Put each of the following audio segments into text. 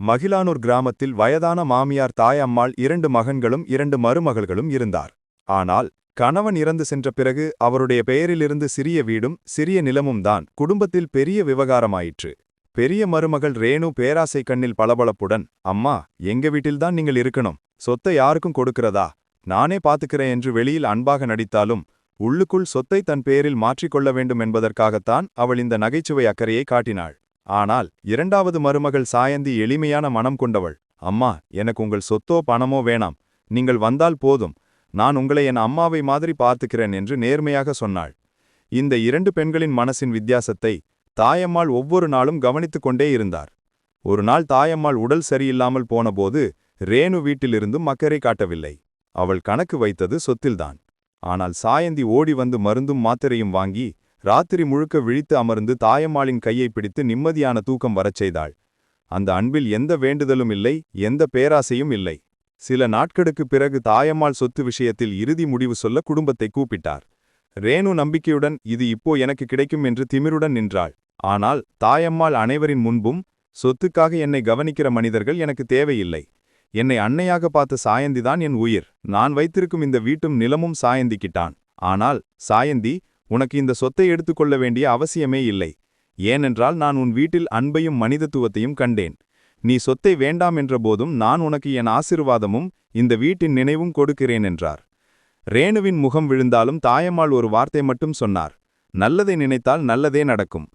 மகிலானூர் கிராமத்தில் வயதான மாமியார் தாயம்மாள் இரண்டு மகன்களும் இரண்டு மருமகள்களும் இருந்தார். ஆனால் கணவன் இறந்து சென்ற பிறகு அவருடைய பெயரிலிருந்து சிறிய வீடும் சிறிய நிலமும் தான் குடும்பத்தில் பெரிய விவகாரமாயிற்று. பெரிய மருமகள் ரேணு பேராசை கண்ணில் பளபளப்புடன் அம்மா எங்க வீட்டில்தான் நீங்கள் இருக்கணும்? சொத்தை யாருக்கும் கொடுக்கிறதா? நானே பார்த்துக்கிறேன் என்று வெளியில் அன்பாக நடித்தாலும் உள்ளுக்குள் சொத்தை தன் பெயரில் மாற்றிக்கொள்ள வேண்டும் என்பதற்காகத்தான் அவள் இந்த நகைச்சுவை அக்கறையை காட்டினாள். ஆனால் இரண்டாவது மருமகள் சாயந்தி எளிமையான மனம் கொண்டவள். அம்மா எனக்கு உங்கள் சொத்தோ பணமோ வேணாம். நீங்கள் வந்தால் போதும். நான் உங்களை என் அம்மாவை மாதிரி பார்த்துக்கிறேன் என்று நேர்மையாக சொன்னாள். இந்த இரண்டு பெண்களின் மனசின் வித்தியாசத்தை தாயம்மாள் ஒவ்வொரு நாளும் கவனித்துக் கொண்டே இருந்தார். ஒரு நாள் தாயம்மாள் உடல் சரியில்லாமல் போனபோது ரேணு வீட்டிலிருந்தும் மக்கரை காட்டவில்லை. அவள் கணக்கு வைத்தது சொத்தில்தான். ஆனால் சாயந்தி ஓடி வந்து மருந்தும் மாத்திரையும் வாங்கி ராத்திரி முழுக்க விழித்து அமர்ந்து தாயம்மாளின் கையை பிடித்து நிம்மதியான தூக்கம் வரச் செய்தாள். அந்த அன்பில் எந்த வேண்டுதலும் இல்லை எந்த பேராசையும் இல்லை. சில நாட்களுக்குப் பிறகு தாயம்மாள் சொத்து விஷயத்தில் இறுதி முடிவு சொல்ல குடும்பத்தை கூப்பிட்டார். ரேணு நம்பிக்கையுடன் இது இப்போ எனக்கு கிடைக்கும் என்று திமிருடன் நின்றாள். ஆனால் தாயம்மாள் அனைவரின் முன்பும் சொத்துக்காக என்னை கவனிக்கிற மனிதர்கள் எனக்கு தேவையில்லை. என்னை அன்னையாக பார்த்த சாயந்திதான் என் உயிர். நான் வைத்திருக்கும் இந்த வீட்டும் நிலமும் சாயந்திக்கிட்டான். ஆனால் சாயந்தி உனக்கு இந்த சொத்தை எடுத்துக்கொள்ள வேண்டிய அவசியமே இல்லை. ஏனென்றால் நான் உன் வீட்டில் அன்பையும் மனிதத்துவத்தையும் கண்டேன். நீ சொத்தை வேண்டாம் என்றபோதும் நான் உனக்கு என் ஆசிர்வாதமும் இந்த வீட்டின் நினைவும் கொடுக்கிறேன் என்றார். ரேணுவின் முகம் விழுந்தாலும் தாயம்மாள் ஒரு வார்த்தை மட்டும் சொன்னார். நல்லதை நினைத்தால் நல்லதே நடக்கும்.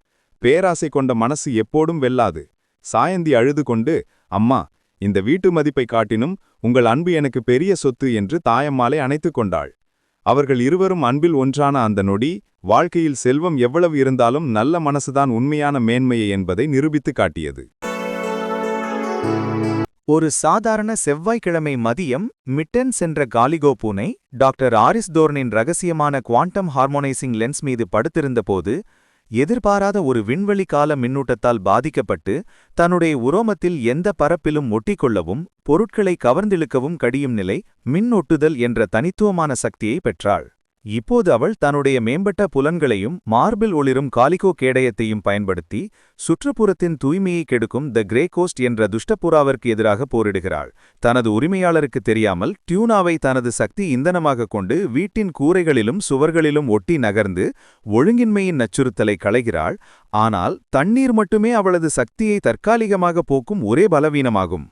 பேராசை கொண்ட மனசு எப்போடும் வெல்லாது சாயந்தி அழுது கொண்டு அம்மா இந்த வீட்டு மதிப்பை காட்டினும் உங்கள் அன்பு எனக்கு பெரிய சொத்து என்று தாயம்மாளை அணைத்துக் கொண்டாள். அவர்கள் இருவரும் அன்பில் ஒன்றான அந்த நொடி வாழ்க்கையில் செல்வம் எவ்வளவு இருந்தாலும் நல்ல மனசுதான் உண்மையான மேன்மையை என்பதை நிரூபித்து காட்டியது. ஒரு சாதாரண செவ்வாய்க்கிழமை மதியம் மிட்டன் சென்ற காலிகோ பூனை டாக்டர் ஆரிஸ் தோர்னின் ரகசியமான குவாண்டம் ஹார்மோனைசிங் லென்ஸ் மீது படுத்திருந்தபோது எதிர்பாராத ஒரு விண்வெளி கால மின்னூட்டத்தால் பாதிக்கப்பட்டு தன்னுடைய உரோமத்தில் எந்த பரப்பிலும் ஒட்டிக்கொள்ளவும் பொருட்களை கவர்ந்திழுக்கவும் கடியும் நிலை மின்னொட்டுதல் என்ற தனித்துவமான சக்தியை பெற்றாள். இப்போது அவள் தன்னுடைய மேம்பட்ட புலன்களையும் மார்பில் ஒளிரும் காலிகோ கேடயத்தையும் பயன்படுத்தி சுற்றுப்புறத்தின் தூய்மையை கெடுக்கும் த கிரே கோஸ்ட் என்ற துஷ்டப்புறாவிற்கு எதிராக போரிடுகிறாள். தனது உரிமையாளருக்கு தெரியாமல் டியூனாவை தனது சக்தி இந்தனமாக கொண்டு வீட்டின் கூரைகளிலும் சுவர்களிலும் ஒட்டி நகர்ந்து ஒழுங்கின்மையின் நச்சுறுத்தலை களைகிறாள். ஆனால் தண்ணீர் மட்டுமே அவளது சக்தியை தற்காலிகமாக போக்கும் ஒரே பலவீனமாகும்.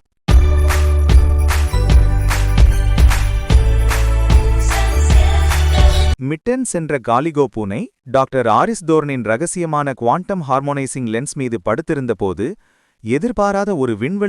மிட்டன்ஸ் என்ற காலிகோ பூனை டாக்டர் ஆரிஸ் தோர்னின் ரகசியமான குவாண்டம் ஹார்மோனைசிங் லென்ஸ் மீது படுத்திருந்தபோது எதிர்பாராத ஒரு விண்வெளி